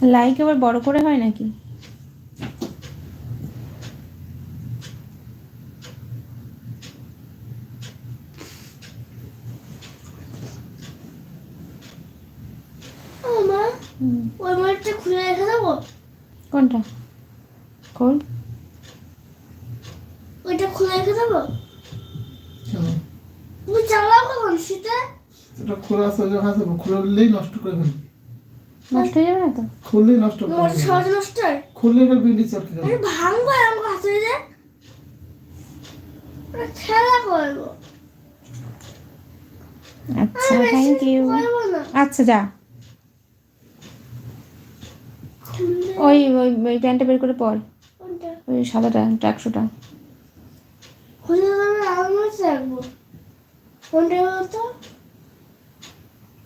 Like আবার বড় করে হয় নাকি? খুলে কোনটা? কোন ওইটা খুলে রেখে দেবো? তুমি চালাও কখন শীতে? এটা খোলা আছে ওই আছে খুললেই নষ্ট করে ফেলি নষ্ট হয়ে যাবে না তো? খুললেই নষ্ট করে সহজ নষ্ট হয়? খুললে এটা বিন্দি চটকে আরে যাবে ভাঙবো আমার হাতে যে? খেলা করব। আচ্ছা থ্যাংক ইউ আচ্ছা যা। ওই ওই ওই প্যান্টটা বের করে পর। ওই সাদাটা খুলে দেবে আমার মাঝে রাখব। কোনটা বলতো কোন আলুটা আমার মতো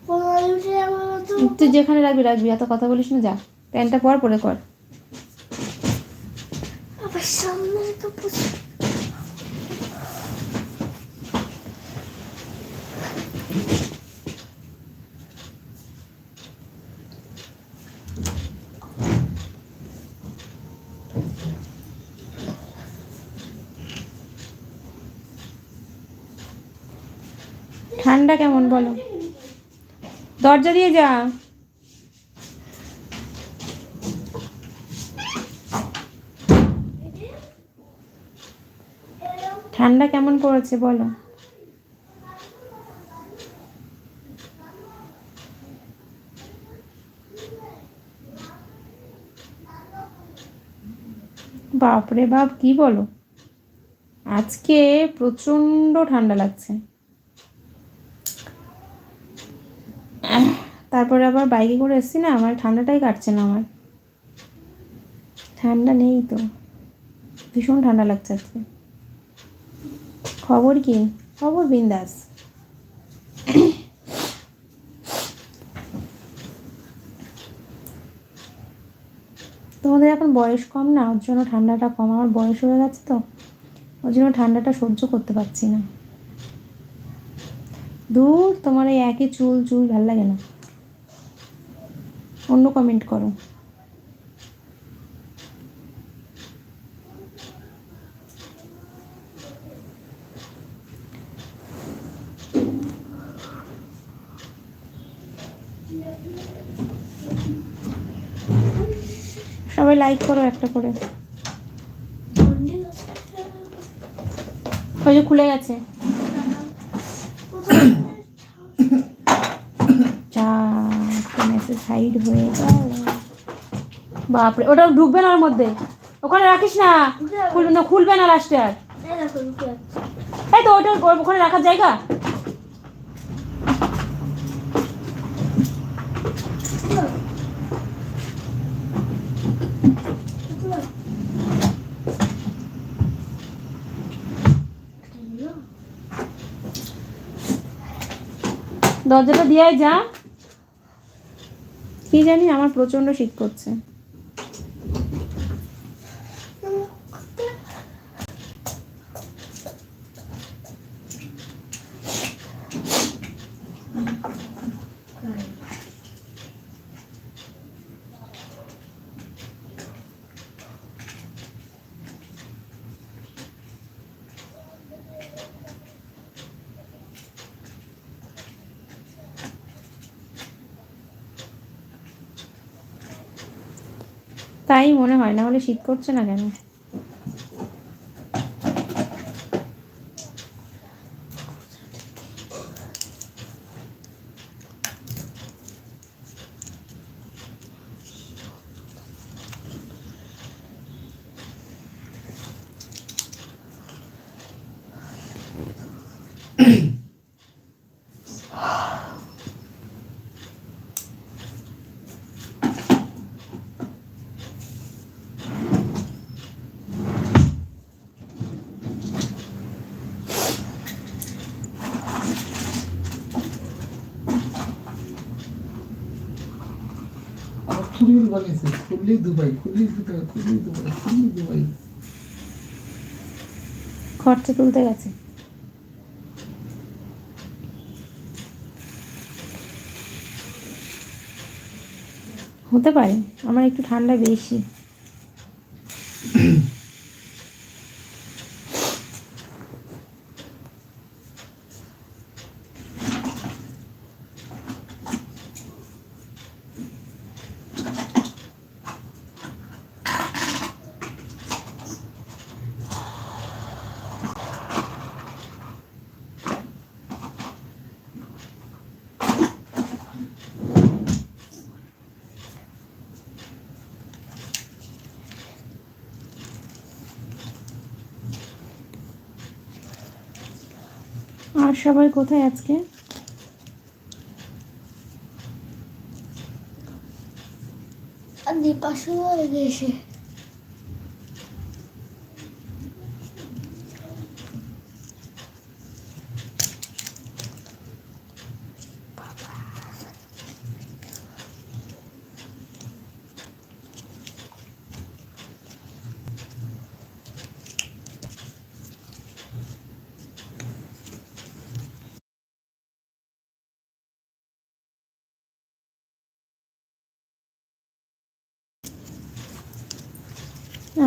তুই যেখানে রাখবি রাখবি। এত কথা বলিস না যা। প্যান্টটা পর পরে কর। আবার ঠান্ডা কেমন বলো? দরজা দিয়ে যা। ঠান্ডা কেমন পড়েছে বলো। বাপরে বাপ, কি বলো? আজকে প্রচণ্ড ঠান্ডা লাগছে। তারপরে আবার বাইকে করে এসছি না, আমার ঠান্ডাটাই কাটছে না আমার। ঠান্ডা নেই তো। ভীষণ ঠান্ডা লাগছে আজকে। খবর কি? খবর বিন্দাস। তোমাদের এখন বয়স কম না? ওর জন্য ঠান্ডাটা কম। আমার বয়স হয়ে গেছে তো। ওর জন্য ঠান্ডাটা সহ্য করতে পারছি না। দূর, তোমার এই একই চুল চুল ভালো লাগে না। অন্য কমেন্ট করো। সবাই লাইক করো একটা করে। যে খুলে গেছে যা হয়ে গেল। বাপরে ওটা ঢুকবে না ওর মধ্যে? ওখানে রাখিস না। খুলবে না খুলবে না লাস্টে আর। এই তো ওটা ওখানে রাখার জায়গা? দরজাটা দিয়ে যা। কি জানি আমার প্রচণ্ড শীত করছে। তাই মনে হয় না হলে শীত করছে না কেন? বানিয়েছে দুবাই দুবাই দুবাই। খরচা তুলতে গেছে। হতে পারে আমার একটু ঠান্ডা বেশি। সবাই কোথায় আজকে? দীপাশু লেগে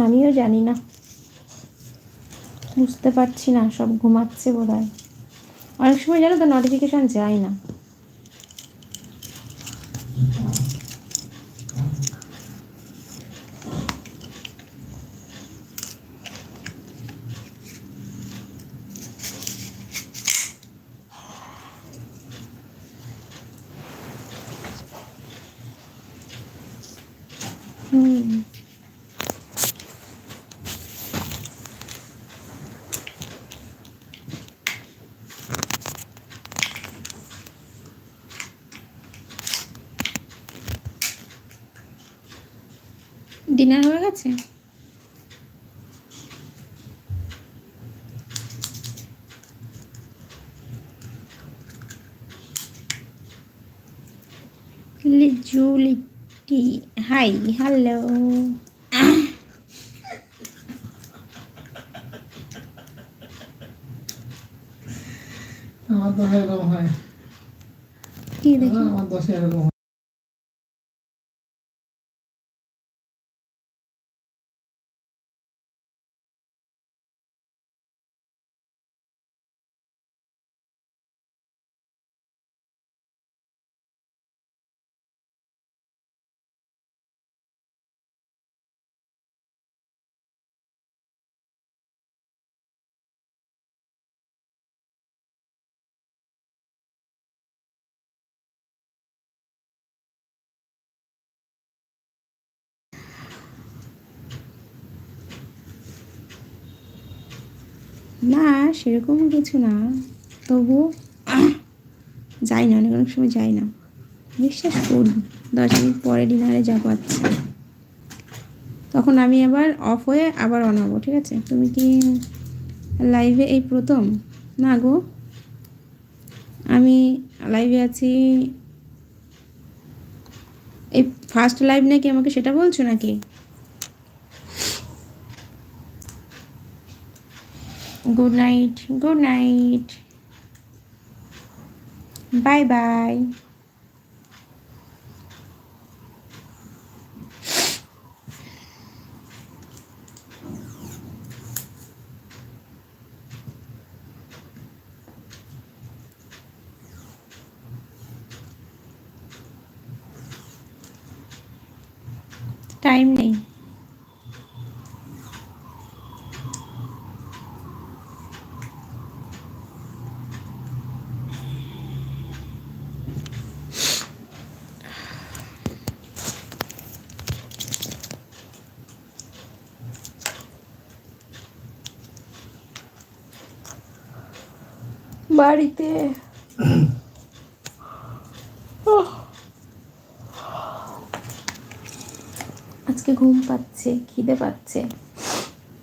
আমিও জানি না। বুঝতে পারছি না, সব ঘুমাচ্ছে বোধ হয় অনেক সময় জানো তো নোটিফিকেশান যায় না। ডিনার হয়ে গেছে? লিজুলিটি হাই হ্যালো আমার দশা এরকম হয়। কি দেখি? আমার দশা এরকম না সেরকম কিছু না। তবু যাই না, অনেক অনেক সময় যাই না। বিশ্বাস করুন দশ মিনিট পরে ডিনারে যাব আচ্ছা। তখন আমি আবার অফ হয়ে আবার অন হব, ঠিক আছে? তুমি কি লাইভে এই প্রথম? না গো। আমি লাইভে আছি। এই ফার্স্ট লাইভ নাকি আমাকে সেটা বলছো নাকি? good night good night bye bye বাড়িতে। আজকে ঘুম পাচ্ছে, খিদে পাচ্ছে।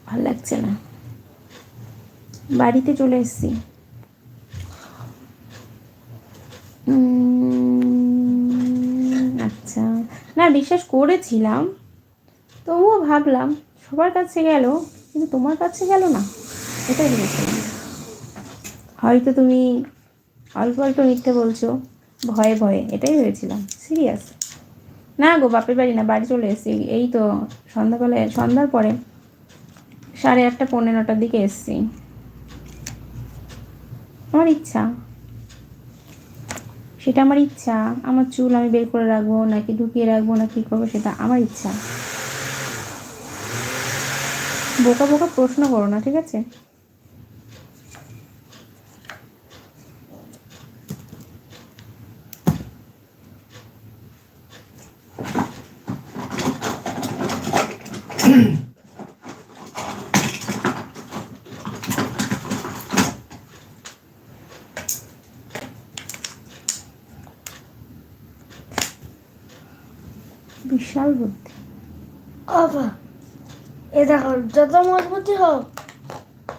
ভালো লাগছে না। বাড়িতে চলে এসেছি। আচ্ছা। না, বিশ্বাস করেছিলাম। তবুও ভাবলাম, সবার কাছে গেল, কিন্তু তোমার কাছে গেল না। এটাই ভেবেছিলাম হয়তো তুমি অল্প অল্প মিথ্যে বলছো, ভয়ে ভয়ে, এটাই ভেবেছিলাম। সিরিয়াস না গো, বাপের বাড়ি না, বাড়ি চলে এসেছি। এই তো সন্ধ্যাবেলায়, সন্ধ্যার পরে সাড়ে আটটা, পৌনে নটার দিকে এসেছি। আমার ইচ্ছা। সেটা আমার ইচ্ছা। আমার চুল আমি বের করে রাখব, নাকি ঢুকিয়ে রাখব, না কী করব, সেটা আমার ইচ্ছা। বোকা বোকা প্রশ্ন করো না, ঠিক আছে? বিশাল বুদ্ধি। বাবা এ দেখো যত মজবুতি হোক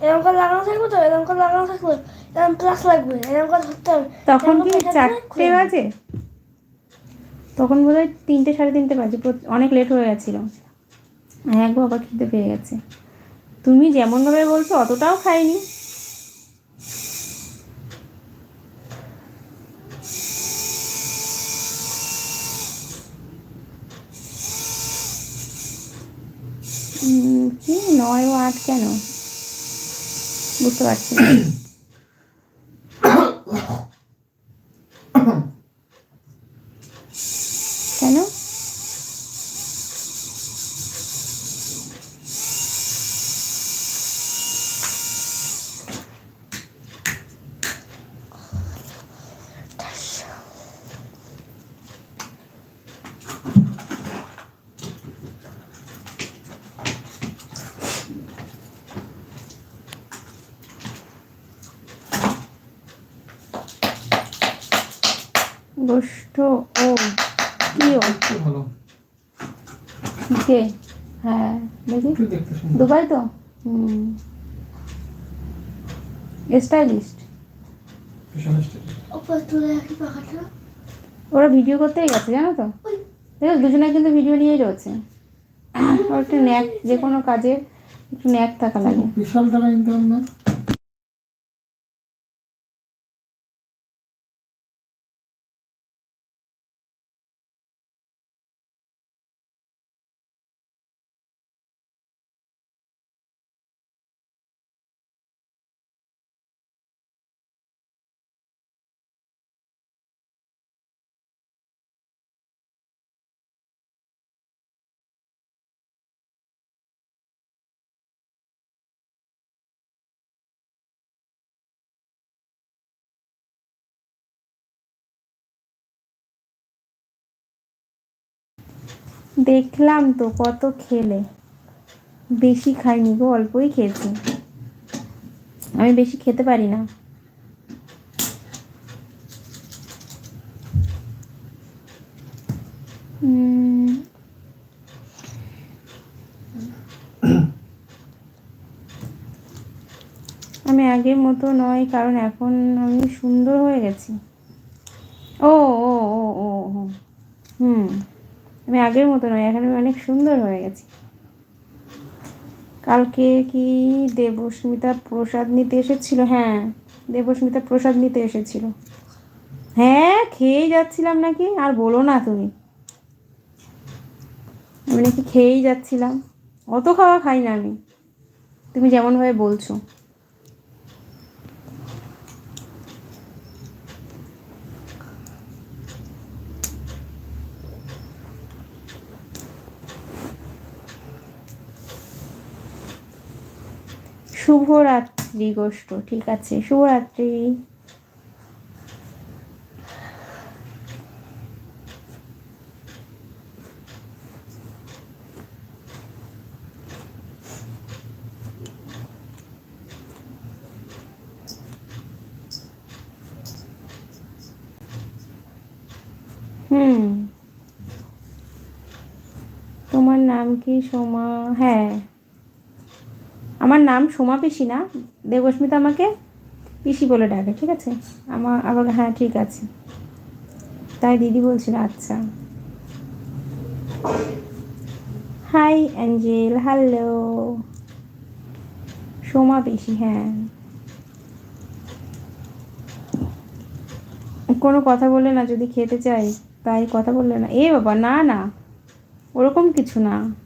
এরকম করে লাগানো থাকবে তো? এরকম করে লাগানো থাকবে এরকম প্লাস লাগবে এরকম করে ধরতে হবে। তখন কি চারটে বাজে? তখন বোধ হয় তিনটে সাড়ে তিনটে বাজে অনেক লেট হয়ে গেছিল। হ্যাঁ গো আবার খিদে পেয়ে গেছে। তুমি যেমনভাবে বলছো অতটাও খাইনি উম, কি নয় ও আট কেন? বুঝতে পারছি না কেন গোষ্ঠ ও কি ও একটু ভালো কে হ্যাঁ দেখি একটু দেখতে সুন্দর দুবাই তো? হুম। স্টাইলিস্ট ওরা ভিডিও করতেই গেছে জানো তো? দেখো দুজনে কিন্তু ভিডিও নিয়েই রয়েছে। ওর একটু ন্যাক যে কোনো কাজে একটু ন্যাক থাকা লাগে। বিশাল টাকা ইনকাম না দেখলাম তো কত খেলে। বেশি খাইনি গো, অল্পই খেয়েছি। আমি বেশি খেতে পারি না। আমি আগের মতো নয়, কারণ এখন আমি সুন্দর হয়ে গেছি। ও ও ও ও, হুম। আমি আগের মতো নয় এখন আমি অনেক সুন্দর হয়ে গেছি। কালকে কি দেবস্মিতা প্রসাদ নিতে এসেছিল? হ্যাঁ দেবস্মিতা প্রসাদ নিতে এসেছিল। হ্যাঁ খেয়েই যাচ্ছিলাম নাকি? আর বলো না তুমি। আমি নাকি খেয়েই যাচ্ছিলাম। অত খাওয়া খাই না আমি। তুমি যেমনভাবে বলছো। শুভরাত্রি গোষ্ঠ। ঠিক আছে শুভরাত্রি। হুম। তোমার নাম কি সোমা? হ্যাঁ। আমার নাম সোমা পিসি না দেবস্মিতা আমাকে পিসি বলে ডাকে, ঠিক আছে? আমার আবার হ্যাঁ ঠিক আছে। তাই দিদি বলছিল আচ্ছা। হাই অ্যাঞ্জেল হ্যালো সোমা পিসি হ্যাঁ। কোনো কথা বলে না, যদি খেতে চাই, তাই কথা বললে না। এ বাবা, না না। ওরকম কিছু না।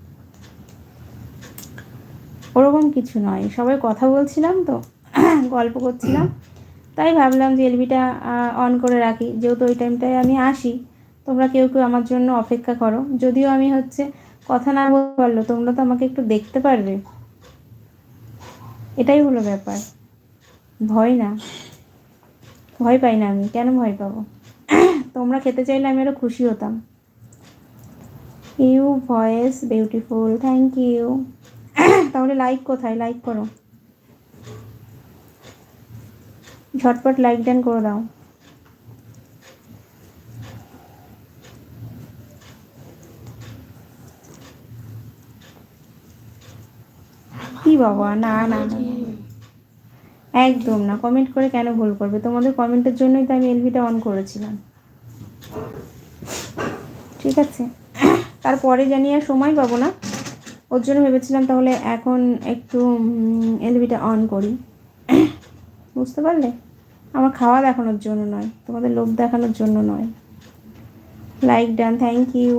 ওরকম কিছু নয়। সবাই কথা বলছিলাম তো, গল্প করছিলাম। তাই ভাবলাম যে এলবিটা অন করে রাখি। যেহেতু ওই টাইমটায় আমি আসি, তোমরা কেউ কেউ আমার জন্য অপেক্ষা করো। যদিও আমি হচ্ছে কথা না বলতে পারল তোমরা তো আমাকে একটু দেখতে পারবে। এটাই হলো ব্যাপার। ভয় না। ভয় পাই না আমি। কেন ভয় পাবো? তোমরা খেতে চাইলে আমি আরও খুশি হতাম। You voice beautiful thank you তাহলে লাইক কোথায়? লাইক করো। ঝটপট লাইক ডান করে দাও। কি বাবা? না না। একদম না। কমেন্ট করে কেন ভুল করবে? তোমাদের কমেন্টের জন্যই তো আমি এলভিটা অন করেছিলাম। ঠিক আছে? তারপরে জানি আর সময় পাবো না। ওর জন্য ভেবেছিলাম তাহলে এখন একটু এলভিটা অন করি। বুঝতে পারলে? আমার খাওয়া দেখানোর জন্য নয়, তোমাদের লোভ দেখানোর জন্য নয়। লাইক ডান থ্যাংক ইউ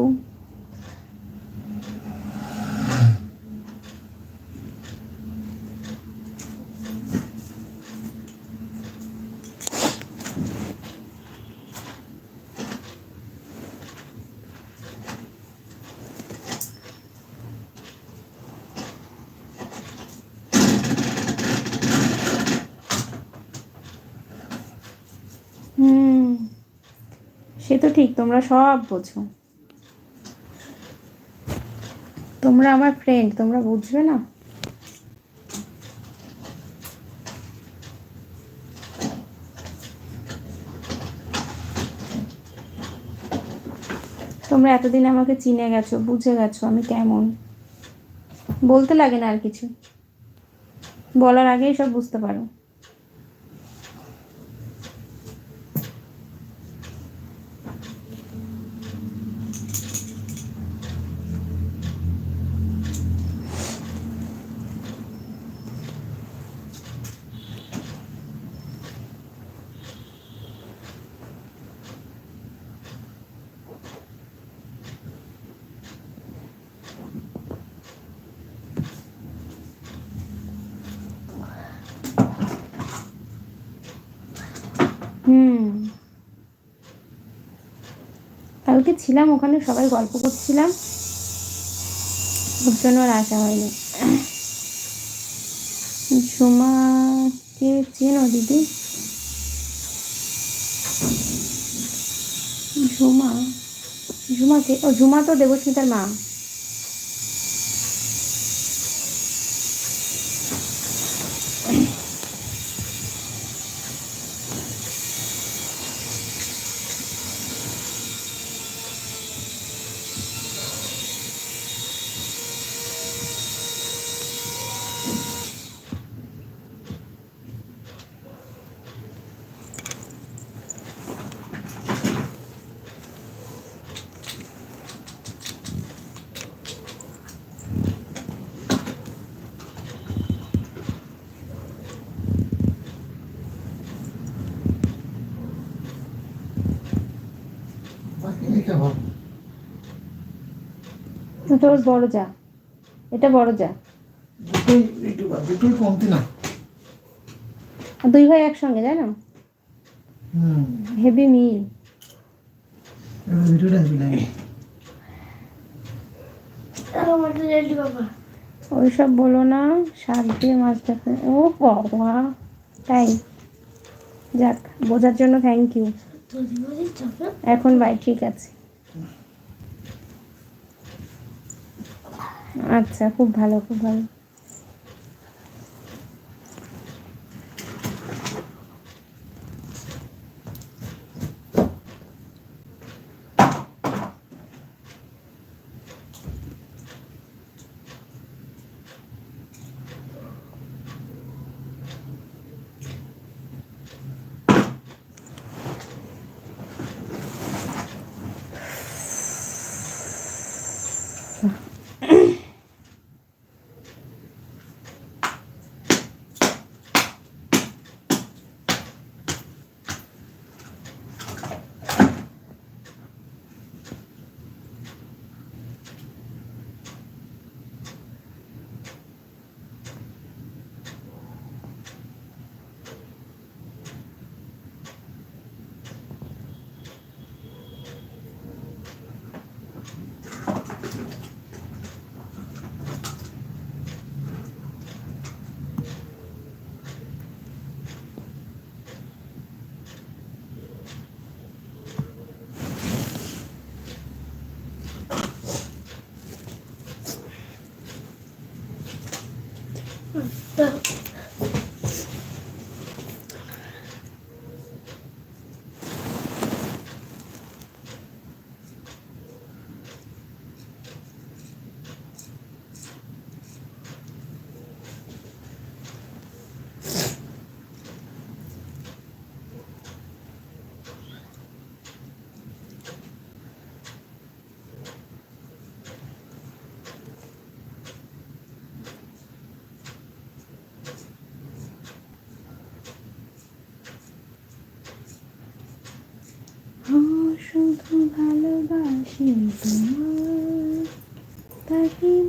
হুম সে তো ঠিক, তোমরা সব বোঝো। তোমরা আমার ফ্রেন্ড তোমরা বুঝবে না? তোমরা এতদিন আমাকে চিনে গেছো, বুঝে গেছো আমি কেমন। বলতে লাগে না আর কিছু। বলার আগেই সব বুঝতে পারো। হুম। কালকে ছিলাম ওখানে, সবাই গল্প করছিলাম। ওর জন্য আর আসা হয়নি। ঝুমাকে চেনো দিদি? ঝুমা। ঝুমাকে, ও ঝুমা তো দেবস্মিতার মা। ওর বড় যা। এটা বড় যা। দুটোই একটু দুটোই কমতি না। দুই ভাই একসঙ্গে জানো হেভি মিল ভিডিওটা বাবা। ওইসব বলো না শাক দিয়ে মাছ দেখা। ও বাবা তাই। যাক বোঝার জন্য থ্যাংক ইউ তৈরি এখন বাই ঠিক আছে। আচ্ছা খুব ভালো খুব ভালো। ভালোবাসি তোমার তাকে